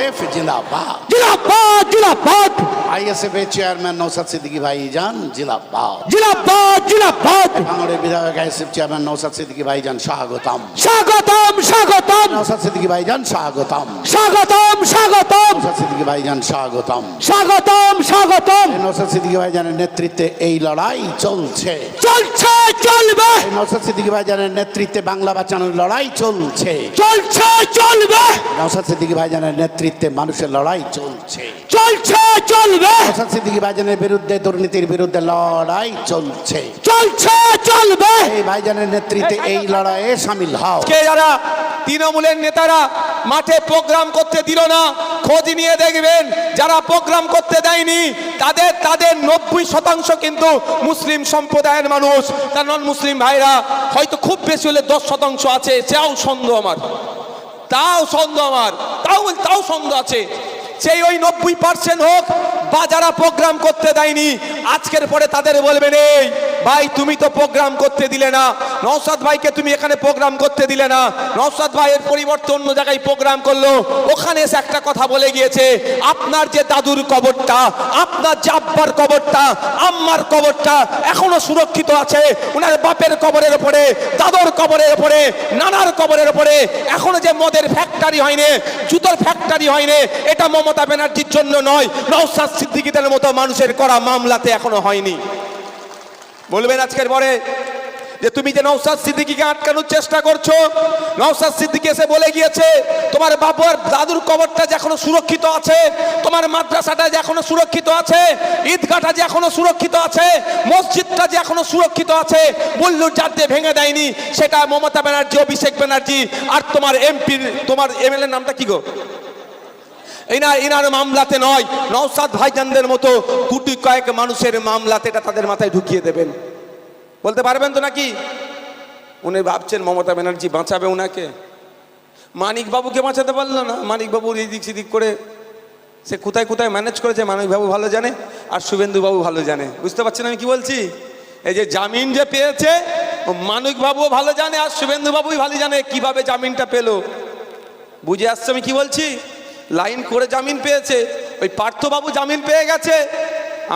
ISF জিন্দাবাদ জিলাবাদ জিলাবাদ আইএসএফ এর চেয়ারম্যান নৌসাদ সিদ্দিকী ভাইজান জিন্দাবাদ জিলাবাদ জিলাবাদ ভাঙড়ের বিধায়ক আইএসএফ চেয়ারম্যান নৌসাদ সিদ্দিকী ভাইজান স্বাগতম। স্বাগতম স্বাগতম। নৌসাদ সিদ্দিকী ভাইজান স্বাগতম। স্বাগতম স্বাগতম। নৌসাদ সিদ্দিকী ভাইজান স্বাগতম। স্বাগতম স্বাগতম। এই নৌসাদ সিদ্দিকী ভাইজানের নেতৃত্বে এই লড়াই চলছে। চলছে চলবে। নৌসাদ সিদ্দিকী ভাইজানের নেতৃত্বে বাংলা বাঁচানোর লড়াই চলছে। চলছে চলবে। নৌসাদ সিদ্দিকী ভাইজানের নেতৃত্বে মানুষের লড়াই চলছে। চলছে চলবে নৌসাদ সিদ্দিকী ভাইজানের বিরুদ্ধে দুর্নীতির বিরুদ্ধে লড়াই চলছে চলছে চলবে এই ভাইজানের নেতৃত্বে এই লড়াইয়ে সামিল হও আজকে যারা তৃণমূলের নেতারা মাঠে প্রোগ্রাম করতে দিল না খোঁজ নিয়ে দেখবেন যারা প্রোগ্রাম করতে দেয়নি তাদের তাদের নব্বই শতাংশ কিন্তু মুসলিম সম্প্রদায়ের মানুষ তার নন মুসলিম ভাইরা হয়তো খুব বেশি হলে দশ শতাংশ আছে সেও সন্দেহ আমার তাও সন্দেহ আমার তাও তাও সন্দেহ আছে সেই ওই নব্বই পার্সেন্ট হোক বা যারা প্রোগ্রাম করতে দেয়নি। আজকের পরে তাদের বলবেন, এই ভাই, তুমি তো প্রোগ্রাম করতে দিলে না। নৌসাদ ভাইকে তুমি এখানে প্রোগ্রাম করতে দিলে না। নৌসাদ ভাইয়ের পরিবর্তে অন্য জায়গায় প্রোগ্রাম করল। ওখানে এসে একটা কথা বলে গিয়েছে, আপনার যে দাদুর কবরটা, আপনার যে আব্বার কবরটা, আম্মার কবরটা এখনও সুরক্ষিত আছে। ওনার বাপের কবরের ওপরে, দাদর কবরের ওপরে, নানার কবরের ওপরে। এখনও যে মদের ফ্যাক্টরি হয়নি, জুতোর ফ্যাক্টরি হয়নি, এটা মমতা ব্যানার্জির জন্য নয়। নৌসাদ সিদ্দিকিদের মতো মানুষের করা মামলাতে এখনও হয়নি। বলবেন আজকের পরে যে তুমি যে নৌসাদ সিদ্দিকিকে আটকানোর চেষ্টা করছ নৌসাদ সিদ্দিকি এসে বলে গিয়েছে, তোমার বাবুর দাদুর কবরটা যে এখনও সুরক্ষিত আছে, তোমার মাদ্রাসাটা যে এখনও সুরক্ষিত আছে, ঈদগাহটা যে এখনও সুরক্ষিত আছে, মসজিদটা যে এখনও সুরক্ষিত আছে বল্লুর জাতে ভেঙে দেয়নি, সেটা মমতা ব্যানার্জি, অভিষেক ব্যানার্জি আর তোমার এমপির, তোমার এমএলএ নামটা কি গো? এনার এনার মামলাতে নয় নৌসাদ ভাইজানদের মতো কুটি কয়েক মানুষের মামলাতে এটা তাদের মাথায় ঢুকিয়ে দেবেন। বলতে পারবেন তো নাকি? উনি ভাবছেন মমতা ব্যানার্জি বাঁচাবে ওনাকে মানিকবাবুকে বাঁচাতে পারল না। মানিকবাবুর এই দিক সেদিক করে সে কোথায় কোথায় ম্যানেজ করেছে, মানিকবাবু ভালো জানে আর শুভেন্দুবাবু ভালো জানে। বুঝতে পারছেন আমি কি বলছি? এই যে জামিন যে পেয়েছে, মানিকবাবুও ভালো জানে আর শুভেন্দুবাবুই ভালো জানে কীভাবে জামিনটা পেল। বুঝে আসছে আমি কি বলছি? লাইন করে জামিন পেয়েছে, ওই পার্থবাবু জামিন পেয়ে গেছে।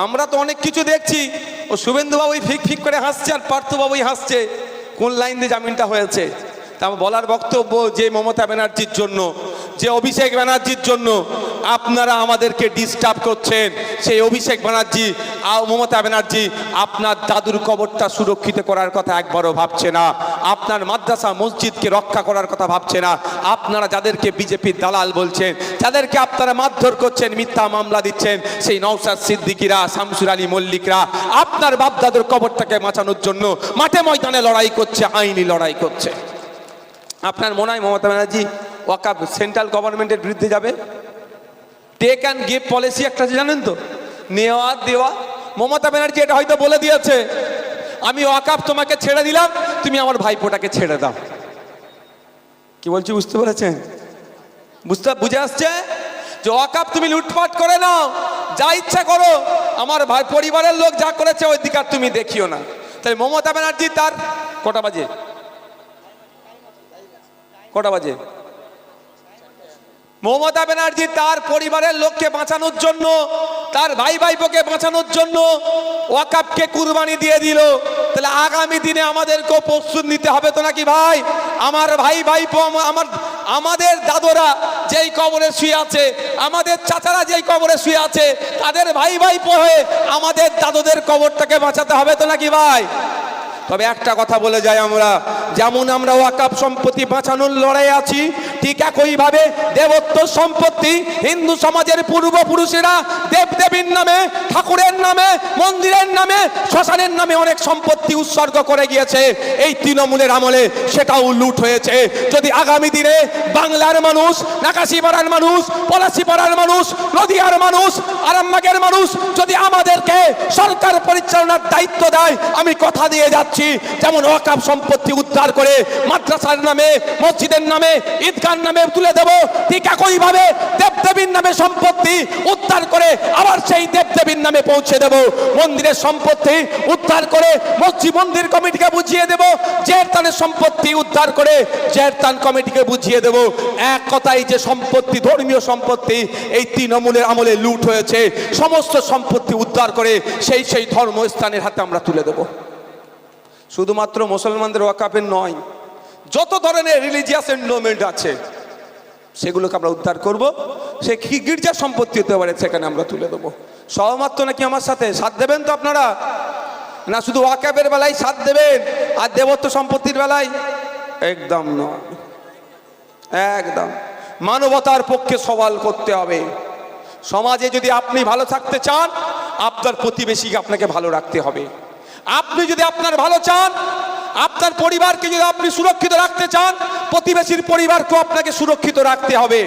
আমরা তো অনেক কিছু দেখছি, ও শুভেন্দুবাবুই ফিক ফিক করে হাসছে আর পার্থবাবুই হাসছে, কোন লাইন দিয়ে জামিনটা হয়েছে? তা বলার বক্তব্য যে মমতা ব্যানার্জির জন্য, যে অভিষেক ব্যানার্জির জন্য আপনারা আমাদেরকে ডিস্টার্ব করছেন। সেই অভিষেক ব্যানার্জি মমতা ব্যানার্জি, আপনার দাদুর কবরটা সুরক্ষিত করার কথা একবারও ভাবছে না। আপনার মাদ্রাসা মসজিদকে রক্ষা করার কথা ভাবছে না। আপনারা যাদেরকে বিজেপির দালাল বলছেন, যাদেরকে আপনারা মারধর করছেন, মিথ্যা মামলা দিচ্ছেন, সেই নৌসাদ সিদ্দিকিরা, শামসুর আলী মল্লিকরা, আপনার বাপদাদুর কবরটাকে বাঁচানোর জন্য মাঠে ময়দানে লড়াই করছে, আইনি লড়াই করছে। আপনার মনে হয় মমতা ব্যানার্জি ওয়াকাপ সেন্ট্রাল গভর্নমেন্টের বিরুদ্ধে যাবে? টেক অ্যান্ড গিভ পলিসি একটা জানেন তো? নেওয়া, দেওয়া। মমতা ব্যানার্জি এটা হয়তো বলে দিয়েছে। আমি ওয়াকাপ তোমাকে ছেড়ে দিলাম, তুমি আমার ভাইপোটাকে ছেড়ে দাও। কি বলছি, বুঝতে পেরেছেন? বুঝতে, বুঝে আসছে? যে ওয়াকাপ তুমি লুটপাট করে নাও, যা ইচ্ছা করো। আমার ভাই পরিবারের লোক যা করেছে, ওই দিক আর তুমি দেখিও না। তাই মমতা ব্যানার্জি তার, কটা বাজে? কটা বাজে? মমতা ব্যানার্জি তার পরিবারের লোককে বাঁচানোর জন্য, তার ভাই ভাইপোকে বাঁচানোর জন্য ওয়াকাপকে কুরবানি দিয়ে দিল। তাহলে আগামী দিনে আমাদেরকেও প্রস্তুত নিতে হবে তো নাকি ভাই? আমার ভাই ভাইপো, আমার আমাদের দাদরা যেই কবরে শুয়ে আছে, আমাদের চাচারা যেই কবরে শুয়ে আছে, তাদের ভাই ভাইপো হয়ে আমাদের দাদুদের কবরটাকে বাঁচাতে হবে তো নাকি ভাই? তবে একটা কথা বলে যাই আমরা, যেমন আমরা ওয়াকাপ সম্পত্তি বাঁচানোর লড়াই আছি, ঠিক একইভাবে দেবত্ব সম্পত্তি হিন্দু সমাজের পূর্বপুরুষেরা দেবদেবীর নামে, ঠাকুরের নামে, মন্দিরের নামে, শ্মশানের নামে অনেক সম্পত্তি উৎসর্গ করে গিয়েছে। এই তৃণমূলের আমলে সেটাও লুট হয়েছে। যদি আগামী দিনে বাংলার মানুষ, নাকাশিপাড়ার মানুষ, পলাশিপাড়ার মানুষ, নদিয়ার মানুষ, আরামবাগের মানুষ যদি আমাদেরকে সরকার পরিচালনার দায়িত্ব দেয়, আমি কথা দিয়ে যাচ্ছি। যেমন ওয়াকাব সম্পত্তি উদ্ধার করে মাদ্রাসার নামে, মসজিদের নামে ঈদগাহ তার নামে তুলে দেব। ঠিক একইভাবে দেবদেবীর নামে সম্পত্তি উদ্ধার করে আবার সেই দেবদেবীর নামে পৌঁছে দেব। মন্দিরের সম্পত্তি উদ্ধার করে মসজিদ মন্দির কমিটিকে বুঝিয়ে দেব। জেরতানের সম্পত্তি উদ্ধার করে জেরতান কমিটিকে বুঝিয়ে দেব। এক কথাই যে সম্পত্তি, ধর্মীয় সম্পত্তি, এই তৃণমূলের আমলে লুট হয়েছে। সমস্ত সম্পত্তি উদ্ধার করে সেই সেই ধর্মস্থানের হাতে আমরা তুলে দেব। শুধুমাত্র মুসলমানদের ওয়াকাপের নয়, যত ধরনের রিলিজিয়াস এন্ডোমেন্ট আছে, সেগুলোকে আমরা উদ্ধার করব। সে কি গির্জা সম্পত্তি হতে পারে সেখানে আমরা তুলে দেবো। সহমাত্র নাকি আমার সাথে? সাথ দেবেন তো আপনারা? না, শুধু ওয়াকাবের বেলায় সাথ দেবেন, আর দেবত্ব সম্পত্তির বেলায়? একদম নয়। একদম। মানবতার পক্ষে সওয়াল করতে হবে। সমাজে যদি আপনি ভালো থাকতে চান, আপনার প্রতিবেশীকে আপনাকে ভালো রাখতে হবে। আপনি যদি আপনার ভালো চান, আপনার পরিবারকে যদি আপনি সুরক্ষিত রাখতে চান, প্রতিবেশীর পরিবারকেও আপনাকে সুরক্ষিত রাখতে হবে।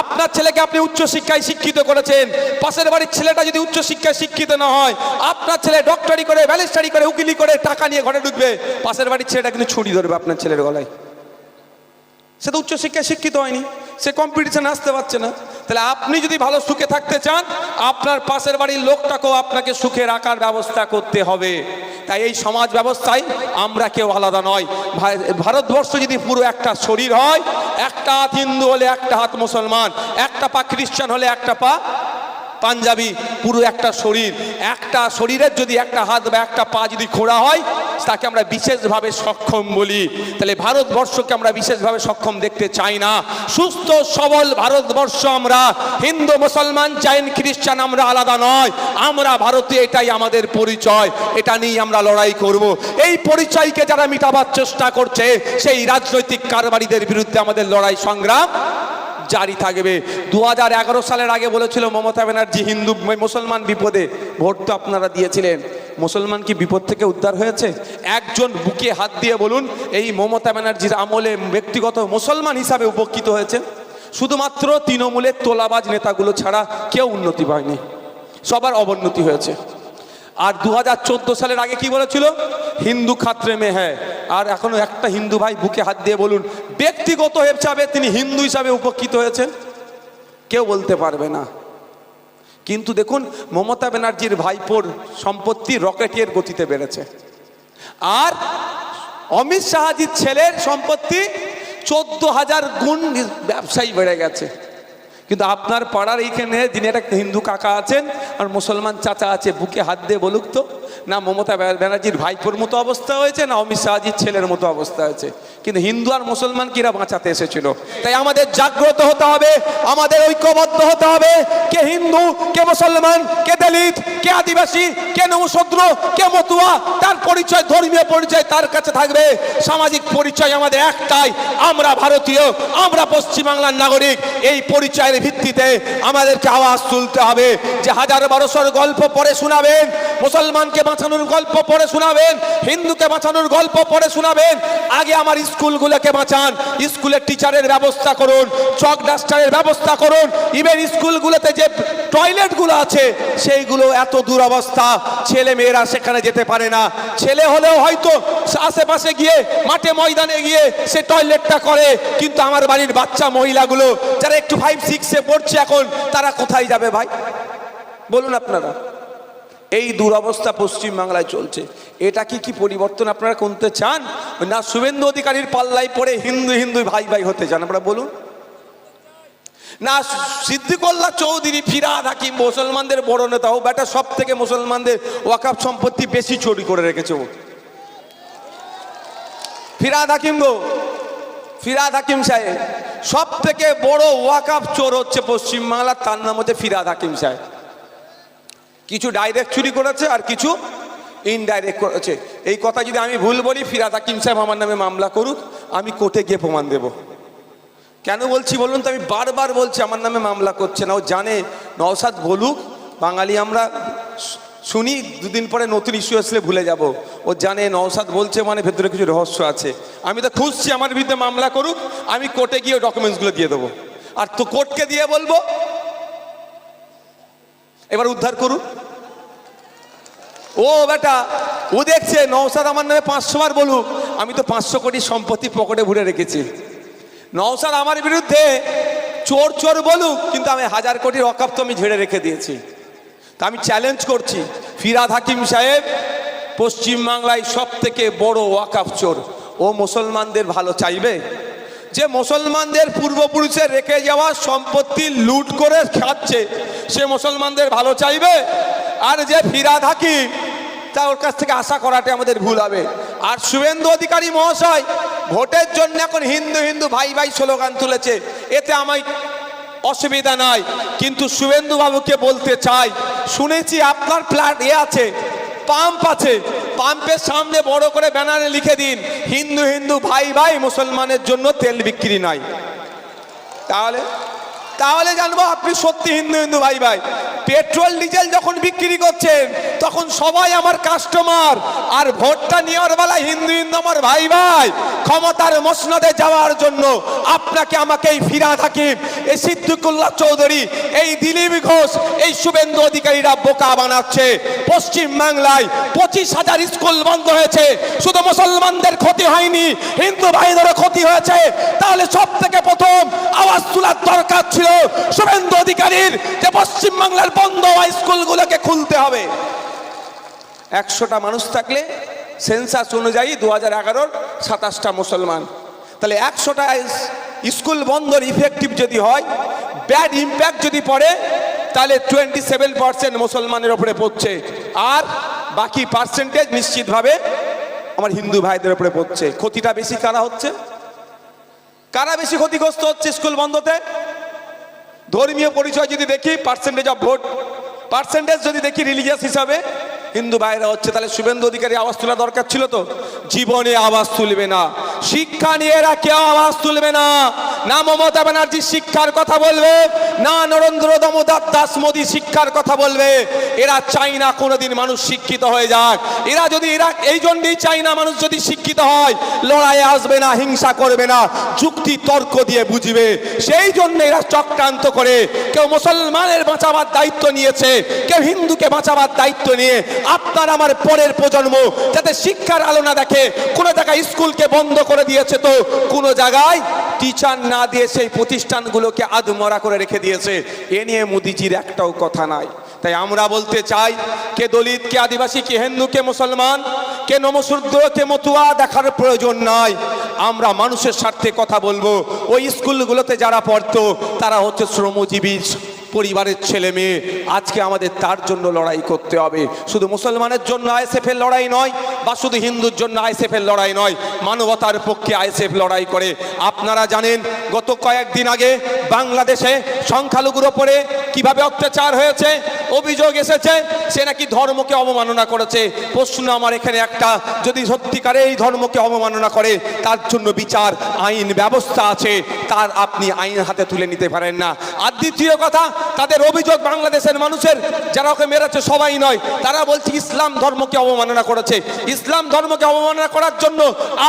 আপনার ছেলেকে আপনি উচ্চ শিক্ষায় শিক্ষিত করেছেন, পাশের বাড়ির ছেলেটা যদি উচ্চ শিক্ষায় শিক্ষিত না হয়, আপনার ছেলে ডক্টরি করে ব্যালিস্টারি করে, উকিলি করে, টাকা নিয়ে ঘরে ঢুকবে, পাশের বাড়ির ছেলেটা কিন্তু ছুরি ধরবে আপনার ছেলের গলায়। সে তো উচ্চশিক্ষায় শিক্ষিত হয়নি, সে কম্পিটিশনে আসতে পারছে না। তাহলে আপনি যদি ভালো সুখে থাকতে চান, আপনার পাশের বাড়ির লোকটাকেও আপনাকে সুখে রাখার ব্যবস্থা করতে হবে। তাই এই সমাজ ব্যবস্থায় আমরা কেউ আলাদা নয়। ভারতবর্ষ যদি পুরো একটা শরীর হয়, একটা হাত হিন্দু হলে একটা হাত মুসলমান, একটা পা খ্রিস্টান হলে একটা পা পাঞ্জাবি, পুরো একটা শরীর। একটা শরীরের যদি একটা হাত বা একটা পা যদি খোড়া হয় তাকে আমরা বিশেষভাবে সক্ষম বলি। তাহলে ভারতবর্ষকে আমরা বিশেষভাবে সক্ষম দেখতে চাই না। সুস্থ, সবল ভারতবর্ষ আমরা। হিন্দু, মুসলমান, জৈন, খ্রিস্টান, আমরা আলাদা নয়। আমরা ভারতীয় এটাই আমাদের পরিচয়। এটা নিয়ে আমরা লড়াই করব। এই পরিচয়কে যারা মিটাবার চেষ্টা করছে, সেই রাজনৈতিক কারবারিদের বিরুদ্ধে আমাদের লড়াই সংগ্রাম জারি থাকবে। দু হাজার এগারো সালের আগে বলেছিল মমতা ব্যানার্জি, হিন্দু, মুসলমান বিপদে ভোট তো আপনারা দিয়েছিলেন। মুসলমান কি বিপদ থেকে উদ্ধার হয়েছে? একজন বুকে হাত দিয়ে বলুন, এই মমতা ব্যানার্জির আমলে ব্যক্তিগত মুসলমান হিসাবে উপকৃত হয়েছে শুধুমাত্র তৃণমূলের তোলাবাজ নেতাগুলো ছাড়া কেউ উন্নতি পায়নি। সবার অবনতি হয়েছে। আর দু হাজার চোদ্দ সালের আগে কি বলেছিল? হিন্দু খাত্রে মে হ্যাঁ আর এখনও একটা হিন্দু ভাই বুকে হাত দিয়ে বলুন, ব্যক্তিগত হিসাবে তিনি হিন্দু হিসাবে উপকৃত হয়েছেন? কেউ বলতে পারবে না। কিন্তু দেখুন, মমতা ব্যানার্জির ভাইপোর সম্পত্তি রকেটের গতিতে বেড়েছে। আর অমিত শাহাজির ছেলের সম্পত্তি চোদ্দ হাজার গুণ ব্যবসায়ী বেড়ে গেছে। কিন্তু আপনার পাড়ার এইখানে যিনি একটা হিন্দু কাকা আছেন আর মুসলমান চাচা আছে, বুকে হাত দিয়ে বলুক তো। না মমতা ব্যানার্জির ভাইপোর মতো অবস্থা হয়েছে, না অমিত শাহজির ছেলের মতো অবস্থা হয়েছে। কিন্তু হিন্দু আর মুসলমান কিরা বাঁচাতে এসেছিল? তাই আমাদের জাগ্রত হতে হবে, আমাদের ঐক্যবদ্ধ হতে হবে, কে হিন্দু, কে মুসলমান, কে দলিত, কে আদিবাসী, কে নমশদ্র কে মতুয়া, তার পরিচয়, ধর্মীয় পরিচয় তার কাছে থাকবে। সামাজিক পরিচয় আমাদের একটাই, আমরা ভারতীয়, আমরা পশ্চিমবাংলার নাগরিক। এই পরিচয়ের ভিত্তিতে আমাদেরকে আওয়াজ তুলতে হবে, যে হাজার বারোশোর গল্প পরে শোনাবেন, মুসলমানকে বাঁচানোর গল্প পড়ে শোনাবেন। হিন্দুকে বাঁচানোর গল্প পড়ে শোনাবেন। আগে আমার স্কুলগুলোকে বাঁচান। স্কুলের টিচারের ব্যবস্থা করুন। চক ডাস্টারের ব্যবস্থা করুন। ইভেন স্কুলগুলোতে যে টয়লেটগুলো আছে, সেইগুলো এত দুরবস্থা। ছেলে মেয়েরা সেখানে যেতে পারে না। ছেলে হলেও হয়তো আশেপাশে গিয়ে, মাঠে ময়দানে গিয়ে সে টয়লেটটা করে। কিন্তু আমার বাড়ির বাচ্চা মহিলাগুলো, যারা একটু ফাইভ সিক্সে পড়ছে এখন, তারা কোথায় যাবে ভাই? বলুন আপনারা। এই দুরবস্থা পশ্চিম বাংলায় চলছে। এটা কি কি পরিবর্তন আপনারা করতে চান? না শুভেন্দু অধিকারীর পাল্লায় পড়ে হিন্দু হিন্দু ভাই ভাই হতে চান, আপনারা বলুন। না সিদ্দিকুল্লাহ চৌধুরী, ফিরাদ হাকিম, মুসলমানদের বড় নেতা ও বেটা সব থেকে মুসলমানদের ওয়াকাফ সম্পত্তি বেশি চুরি করে রেখেছে ও। ফিরাদ হাকিম গো, ফিরাদ হাকিম সাহেব সব থেকে বড় ওয়াকাফ চোর হচ্ছে পশ্চিমবাংলার, তার নাম হচ্ছে ফিরাদ হাকিম সাহেব। কিছু ডাইরেক্ট চুরি করেছে আর কিছু ইনডাইরেক্ট করেছে। এই কথা যদি আমি ভুল বলি, ফিরাদ হাকিম সাহেব আমার নামে মামলা করুক, আমি কোর্টে গিয়ে প্রমাণ দেব। কেন বলছি বলুন তো? আমি বারবার বলছি, আমার নামে মামলা করছে না। ও জানে নওসাদ বলুক, বাঙালি আমরা শুনি, দুদিন পরে নতুন ইস্যু আসলে ভুলে যাব। ও জানে নওসাদ বলছে মানে ভেতরে কিছু রহস্য আছে। আমি তো খুঁজছি, আমার বিরুদ্ধে মামলা করুক, আমি কোর্টে গিয়ে ডকুমেন্টসগুলো দিয়ে দেবো। আর তো কোর্টকে দিয়ে বলব এবার উদ্ধার করুন। ও বেটা, ও দেখছে নৌসাদ আমার নামে পাঁচশো বার বলুক, আমি তো পাঁচশো কোটি সম্পত্তি পকেটে ভরে রেখেছি। নওসার আমার বিরুদ্ধে চোর চোর বলুক, কিন্তু আমি হাজার কোটির তো আমি ঝেড়ে রেখে দিয়েছি। তা আমি চ্যালেঞ্জ করছি। ফিরাদ হাকিম সাহেব, পশ্চিমবাংলায় সব থেকে বড় ওয়াকাফ চোর। ও মুসলমানদের ভালো চাইবে? যে মুসলমানদের পূর্বপুরুষের রেখে যাওয়া সম্পত্তি লুট করে খাচ্ছে, সে মুসলমানদের ভালো চাইবে? আর যে ফিরা থাকি তা ওর কাছ থেকে আশা করাটা আমাদের ভুল হবে। আর শুভেন্দু অধিকারী মহাশয়, ভোটের জন্য এখন হিন্দু হিন্দু ভাই ভাই স্লোগান তুলেছে। এতে আমায় অসুবিধা নাই, কিন্তু শুভেন্দুবাবুকে বলতে চাই, শুনেছি আপনার ফ্ল্যাট এ আছে, পাম্প আছে পাম্পের সামনে বড় করে ব্যানারে লিখে দিন, হিন্দু হিন্দু, ভাই ভাই, মুসলমানের জন্য তেল বিক্রি নাই। তাহলে? তাহলে জানব আপনি সত্যি হিন্দু হিন্দু, ভাই ভাই। পেট্রোল, ডিজেল যখন বিক্রি করছেন তখন সবাই আমার কাস্টমার। আর ভোটটা নেওয়ার বেলা হিন্দু হিন্দু আমার ভাই ভাই, ক্ষমতার মসনদে যাওয়ার জন্য আপনাকে, আমাকে এই ফিরাদ হাকিম, এই সিদ্দিকুল্লাহ চৌধুরী, এই দিলীপ ঘোষ, এই শুভেন্দু অধিকারীরা বোকা বানাচ্ছে। পশ্চিম বাংলায় পঁচিশ হাজার স্কুল বন্ধ হয়েছে। শুধু মুসলমানদের ক্ষতি হয়নি, হিন্দু ভাইদেরও ক্ষতি হয়েছে। তাহলে সব থেকে প্রথম আওয়াজ তোলার দরকার ছিল শুভেন্দু অধিকারীর যে পশ্চিম বাংলার বন্ধ হওয়া স্কুলগুলোকে খুলতে হবে। একশোটা মানুষ থাকলে সেন্সাস অনুযায়ী দু হাজার এগারোর সাতাশটা মুসলমান। তাহলে একশোটা স্কুল বন্ধর ইফেক্টিভ যদি হয় ব্যাড ইম্প্যাক্ট যদি পড়ে, তাহলে টোয়েন্টি সেভেন পার্সেন্ট মুসলমানের ওপরে পড়ছে। আর বাকি পার্সেন্টেজ নিশ্চিতভাবে আমার হিন্দু ভাইদের ওপরে পড়ছে। ক্ষতিটা বেশি কারা হচ্ছে? কারা বেশি ক্ষতিগ্রস্ত হচ্ছে স্কুল বন্ধতে? ধর্মীয় পরিচয় যদি দেখি পার্সেন্টেজ অফ ভোট পার্সেন্টেজ যদি দেখি রিলিজিয়াস হিসাবে হিন্দু ভাইরা হচ্ছে, তাহলে শুভেন্দু অধিকারী আওয়াজ তোলা দরকার ছিল তো? জীবনে আওয়াজ তুলবে না। শিক্ষা নিয়ে এরা কেউ আওয়াজ তুলবে না। না মমতা ব্যানার্জি শিক্ষার কথা বলবে, না নরেন্দ্র দামোদর দাস মোদী শিক্ষার কথা বলবে। এরা চাই না কোনোদিন মানুষ শিক্ষিত হয়ে যাক। এরা যদি, এরা এই জন্যই চাই না মানুষ যদি শিক্ষিত হয়, লড়াইয়ে আসবে না, হিংসা করবে না, যুক্তি তর্ক দিয়ে বুঝবে। সেই জন্য এরা চক্রান্ত করে। কেউ মুসলমানের বাঁচাবার দায়িত্ব নিয়েছে, কেউ হিন্দুকে বাঁচাবার দায়িত্ব নিয়ে আপনার আমার পরের প্রজন্ম যাতে শিক্ষার আলো না দেখে, কোনো জায়গায় স্কুলকে বন্ধ করে দিয়েছে তো, কোনো জায়গায় টিচার না দিয়ে সেই প্রতিষ্ঠানগুলোকে আধমরা করে রেখে দিয়েছে। এ নিয়ে মোদিজির একটাও কথা নাই। তাই আমরা বলতে চাই, কে দলিত, কে আদিবাসী, কে হিন্দু, কে মুসলমান, কে নমশূদ্র, কে মতুয়া দেখার প্রয়োজন নাই। আমরা মানুষের স্বার্থে কথা বলব। ওই স্কুলগুলোতে যারা পড়তো, তারা হচ্ছে শ্রমজীবী। পরিবারের ছেলে মেয়ে, আজকে আমাদের তার জন্য লড়াই করতে হবে। শুধু মুসলমানের জন্য আইএসএফের লড়াই নয়, বা শুধু হিন্দুর জন্য আইএসএফের লড়াই নয়, মানবতার পক্ষে আইএসএফ লড়াই করে। আপনারা জানেন, গত কয়েকদিন আগে বাংলাদেশে সংখ্যালঘুর ওপরে কীভাবে অত্যাচার হয়েছে, অভিযোগ এসেছে, সে নাকি ধর্মকে অবমাননা করেছে। প্রশ্ন আমার এখানে একটা, যদি সত্যিকারে এই ধর্মকে অবমাননা করে, তার জন্য বিচার, আইন ব্যবস্থা আছে, তার আপনি আইন হাতে তুলে নিতে পারেন না। আর দ্বিতীয় কথা তাদের অভিযোগ বাংলাদেশের মানুষের, যারা ওকে মেরেছে সবাই নয়, তারা বলছে ইসলাম ধর্মকে অবমাননা করেছে। ইসলাম ধর্মকে অবমাননা করার জন্য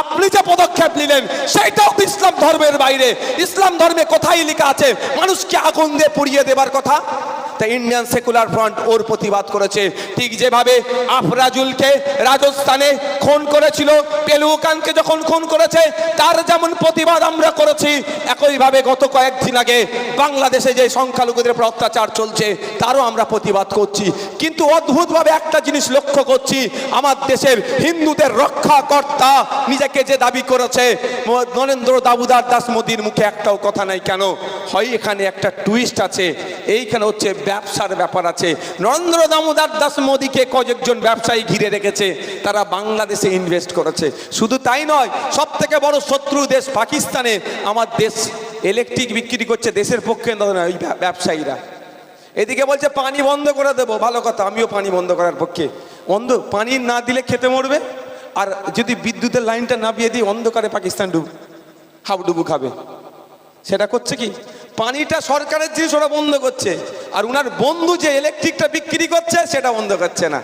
আপনি যে পদক্ষেপ নিলেন সেইটাও তো ইসলাম ধর্মের বাইরে। ইসলাম ধর্মে কোথায় লেখা আছে? মানুষকে আগুন দিয়ে পুড়িয়ে দেবার কথা? তাই ইন্ডিয়ান সেকুলার ফ্রন্ট ওর প্রতিবাদ করেছে। ঠিক যেভাবে আফরাজুলকে রাজস্থানে খুন করেছিল, পেলুকানকে যখন খুন করেছে, তার যেমন প্রতিবাদ আমরা করেছি, একইভাবে গত কয়েকদিন আগে বাংলাদেশে যে সংখ্যালঘুদের উপর অত্যাচার চলছে, তারও আমরা প্রতিবাদ করছি। কিন্তু অদ্ভুতভাবে একটা জিনিস লক্ষ্য করছি, আমার দেশের হিন্দুদের রক্ষাকর্তা নিজেকে যে দাবি করেছে, নরেন্দ্র দাবুদার দাস মোদীর মুখে একটাও কথা নাই কেন? হয় এখানে একটা টুইস্ট আছে, এইখানে হচ্ছে ব্যবসার ব্যাপার আছে। নরেন্দ্র দামোদর দাস মোদীকে কয়েকজন ব্যবসায়ী ঘিরে রেখেছে, তারা বাংলাদেশে ইনভেস্ট করেছে। শুধু তাই নয় সব থেকে বড় শত্রু দেশ পাকিস্তানে। আমার দেশ ইলেকট্রিক বিক্রি করছে দেশের পক্ষে ওই ব্যবসায়ীরা। এদিকে বলছে, পানি বন্ধ করে দেবো। ভালো কথা, আমিও পানি বন্ধ করার পক্ষে। অন্ধ পানি না দিলে খেতে মরবে? আর যদি বিদ্যুতের লাইনটা নামিয়ে দিই, অন্ধকারে পাকিস্তান ডুব হাবডুবু খাবে। সেটা করছে কি? পানিটা সরকারের জিনিস, ওরা বন্ধ করছে। আর উনার বন্ধু যে ইলেকট্রিকটা বিক্রি করছে, সেটা বন্ধ করছে না।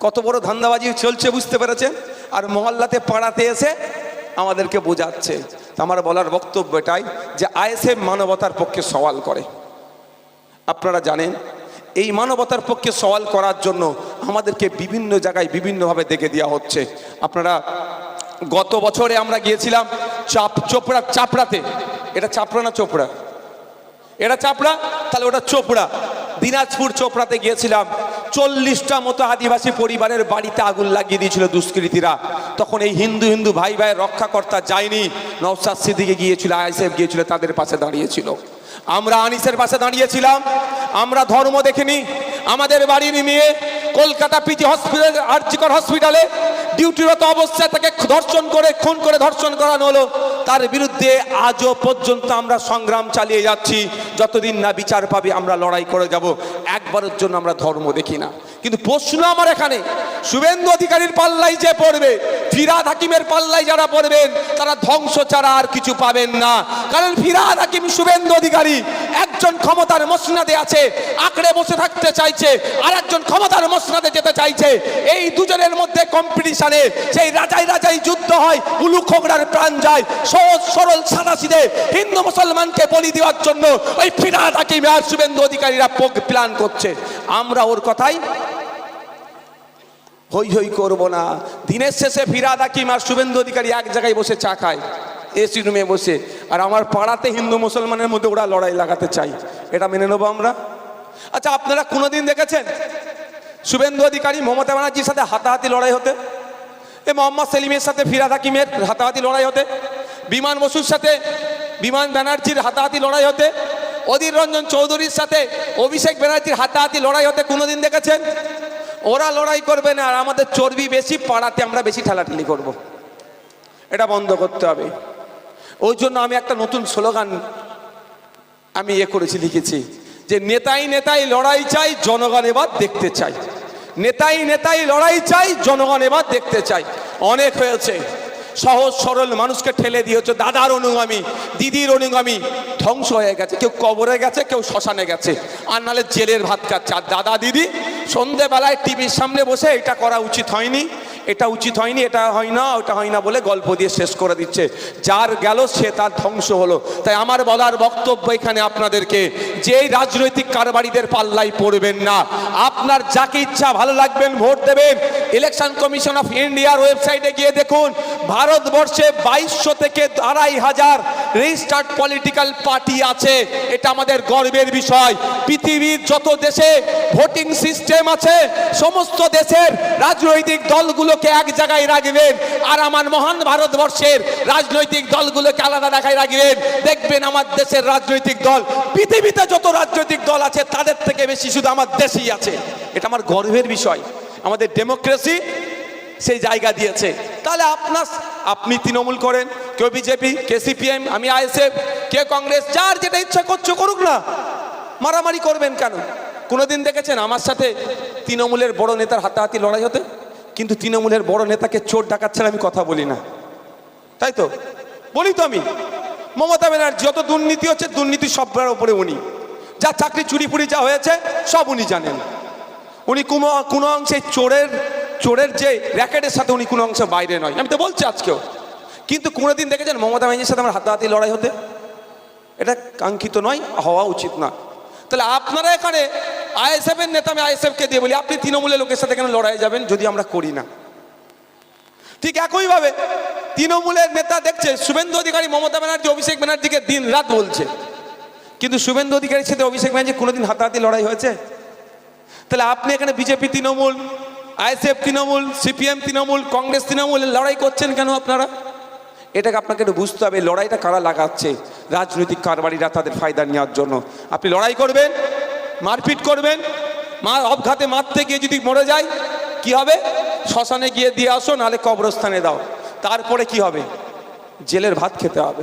কত বড় ধান্দাবাজি চলছে, বুঝতে পেরেছেন? আর মহল্লাতে পাড়াতে এসে আমাদেরকে বোঝাচ্ছে। আমার বলার বক্তব্য এটাই যে আইএসএফ মানবতার পক্ষে সওয়াল করে। আপনারা জানেন, এই মানবতার পক্ষে সওয়াল করার জন্য আমাদেরকে বিভিন্ন জায়গায় বিভিন্নভাবে দেখে দেওয়া হচ্ছে। আপনারা গত বছরে আমরা গিয়েছিলাম চাপ, চোপড়া, চাপড়াতে। এটা চাপড়া না চোপড়া? এটা চাপড়া? তাহলে ওটা চোপড়া। দিনাজপুর চোপড়াতে গিয়েছিলাম। চল্লিশটা মতো আদিবাসী পরিবারের বাড়িতে আগুন লাগিয়ে দিয়েছিল দুষ্কৃতীরা। তখন এই হিন্দু হিন্দু ভাই ভাই রক্ষাকর্তা যায়নি। নওসাদ সিদ্দিকে গিয়েছিল আইসেফ গিয়েছিল, তাদের পাশে দাঁড়িয়েছিল। আমরা আনিসের পাশে দাঁড়িয়েছিলাম। আমরা ধর্ম দেখিনি। আমাদের বাড়ির মেয়ে কলকাতা পিজি হসপিটাল, আর্জিকর হসপিটালে ডিউটিরত অবস্থায় তাকে ধর্ষণ করে, খুন করে ধর্ষণ করানো হলো। তার বিরুদ্ধে আজও পর্যন্ত আমরা সংগ্রাম চালিয়ে যাচ্ছি। যতদিন না বিচার পাবে আমরা লড়াই করে যাব। একবারের জন্য আমরা ধর্ম দেখি না। কিন্তু প্রশ্ন আমার এখানে, শুভেন্দু অধিকারীর পাল্লাই যে পড়বে, ফিরাদ হাকিমের পাল্লাই যারা পড়বেন, তারা ধ্বংস ছাড়া আর কিছু পাবেন না। কারণ ফিরাদ হাকিম শুভেন্দু অধিকারী একজন ক্ষমতার মসনাদে আছে, আঁকড়ে বসে থাকতে চাইছে আর একজন ক্ষমতার মসনাদে যেতে চাইছে। এই দুজনের মধ্যে কম্পিটিশনে সেই রাজাই রাজাই যুদ্ধ হয়, উলু খোগড়ার প্রাণ যায়, সহজ সরল সাদাসিদে হিন্দু মুসলমানকে বলি দেওয়ার জন্য ওই ফিরাদ হাকিম আর শুভেন্দু অধিকারীরা প্ল্যান করছে। আমরা ওর কথাই হই হই করব না। দিনের শেষে ফিরাদ হাকিম আর শুভেন্দু অধিকারী এক জায়গায় বসে চা খায় এসি রুমে বসে। আর আমার পাড়াতে হিন্দু মুসলমানের মধ্যে ওরা লড়াই লাগাতে চাই এটা মেনে নেব আমরা? আচ্ছা আপনারা কোনোদিন দেখেছেন? শুভেন্দু অধিকারী মমতা ব্যানার্জির সাথে হাতাহাতি লড়াই হতে? এ মোহাম্মদ সেলিমের সাথে ফিরাদ হাকিমের হাতাহাতি লড়াই হতে? বিমান বসুর সাথে বিমান ব্যানার্জির হাতাহাতি লড়াই হতে? অধীর রঞ্জন চৌধুরীর সাথে অভিষেক ব্যানার্জির হাতাহাতি লড়াই হতে কোনোদিন দেখেছেন? ওরা লড়াই করবে না, আর আমাদের চর্বি বেশি, পাড়াতে আমরা বেশি ঠেলাঠেলি করব। এটা বন্ধ করতে হবে। ওই জন্য আমি একটা নতুন স্লোগান আমি ইয়ে করেছি, লিখেছি যে, নেতাই নেতাই লড়াই চাই, জনগণ এবার দেখতে চাই। নেতাই নেতাই লড়াই চাই, জনগণ এবার দেখতে চাই। অনেক হয়েছে। সহজ সরল মানুষকে ঠেলে দিয়েছে, দাদার অনুগামী, দিদির অনুগামী। ধ্বংস হয়ে গেছে, কেউ কবরে গেছে, কেউ শ্মশানে গেছে। আর নাহলে জেলের ভাত খাচ্ছে। আর দাদা, দিদি, সন্ধেবেলায় টিভির সামনে বসে এটা করা উচিত হয়নি। এটা উচিত হয়নি, এটা হয় না, ওটা হয় না বলে গল্প দিয়ে শেষ করে দিচ্ছে। যার গেল সে তার ধ্বংস হলো। তাই আমার বলার বক্তব্য এখানে আপনাদেরকে, যে রাজনৈতিক কারবারিদের পাল্লাই পড়বেন না। আপনার যাকে ইচ্ছা ভালো লাগবেন, ভোট দেবেন। ইলেকশন কমিশন অফ ইন্ডিয়ার ওয়েবসাইটে গিয়ে দেখুন, ভারতবর্ষে বাইশশো থেকে আড়াই হাজার রেজিস্টার্ড পলিটিক্যাল পার্টি আছে, এটা আমাদের গর্বের বিষয়। পৃথিবীর যত দেশে ভোটিং সিস্টেম আছে, সমস্ত দেশের রাজনৈতিক দলগুলোকে এক জায়গায় রাখবেন আর আমার মহান ভারতবর্ষের রাজনৈতিক দলগুলোকে আলাদা জায়গায় রাখবেন। দেখবেন আমার দেশের রাজনৈতিক দল, পৃথিবীতে যত রাজনৈতিক দল আছে, তাদের থেকে বেশি শুধু আমার দেশেই আছে। এটা আমার গর্বের বিষয়। আমাদের ডেমোক্রেসি সেই জায়গা দিয়েছে। তাহলে আপনার আপনি তৃণমূল করেন, কেউ বিজেপি, কে সিপিএম, আমি আইএসএফ, কে কংগ্রেস, যার যেটা ইচ্ছা করছ করুক না। মারামারি করবেন কেন? কোনোদিন দেখেছেন আমার সাথে তৃণমূলের বড় নেতার হাতাহাতি লড়াই হতে? কিন্তু তৃণমূলের বড় নেতাকে চোর ডাকাচ্ছেন আমি কথা বলি না। তাই তো? বলি তো আমি। মমতা ব্যানার্জি, যত দুর্নীতি হচ্ছে, দুর্নীতি সবার ওপরে উনি। যা চাকরি চুরি ফুরি যা হয়েছে, সব উনি জানেন। উনি কোনো কোনো অংশে চোরের চোরের যে র্যাকেটের সাথে উনি কোনো অংশে বাইরে নয়। আমি তো বলছি আজকেও। কিন্তু কোনোদিন দেখেছেন মমতা ব্যানার্জির সাথে আমার হাতাহাতি লড়াই হতে? এটা কাঙ্ক্ষিত নয়, হওয়া উচিত না। তাহলে আপনারা এখানে আইএসএফ এর নেতা আমি আইএসএফকে দিয়ে বলি, আপনি তৃণমূলের লোকের সাথে কেন লড়াই যাবেন যদি আমরা করি না? ঠিক একইভাবে তৃণমূলের নেতা দেখছে, শুভেন্দু অধিকারী মমতা ব্যানার্জি, অভিষেক ব্যানার্জিকে দিন রাত বলছে। কিন্তু শুভেন্দু অধিকারীর সাথে অভিষেক ব্যানার্জি কোনোদিন হাতাহাতি লড়াই হয়েছে? তাহলে আপনি এখানে BJP, Trinamool ISF Trinamool, CPM Trinamool, Congress Trinamool লড়াই করছেন কেন আপনারা? এটাকে আপনাকে একটু বুঝতে হবে লড়াইটা কারা লাগাচ্ছে? রাজনৈতিক কারবারিরা তাদের ফায়দা নেওয়ার জন্য। আপনি লড়াই করবেন, মারপিট করবেন মার অবঘাতে মারতে গিয়ে যদি মরে যায়, কি হবে? শ্মশানে গিয়ে দিয়ে আসো, নাহলে কবরস্থানে দাও। তারপরে কি হবে? জেলের ভাত খেতে হবে।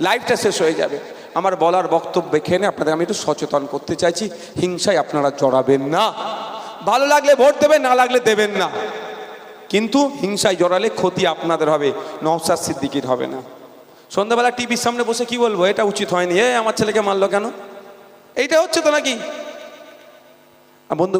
লাইফটা শেষ হয়ে যাবে। আমার বলার বক্তব্য এখানে, আপনাদের আমি একটু সচেতন করতে চাইছি। হিংসায় আপনারা জড়াবেন না। ভালো লাগলে ভোট দেবেন, না লাগলে দেবেন না। কিন্তু হিংসায় জড়ালে ক্ষতি আপনাদের হবে নওসাদ সিদ্দিকির হবে না। সন্ধ্যাবেলা টিভির সামনে বসে কি বলব? এটা উচিত হয়নি। এ, আমার ছেলেকে মারলো কেন? এইটা হচ্ছে তো নাকি? বন্ধু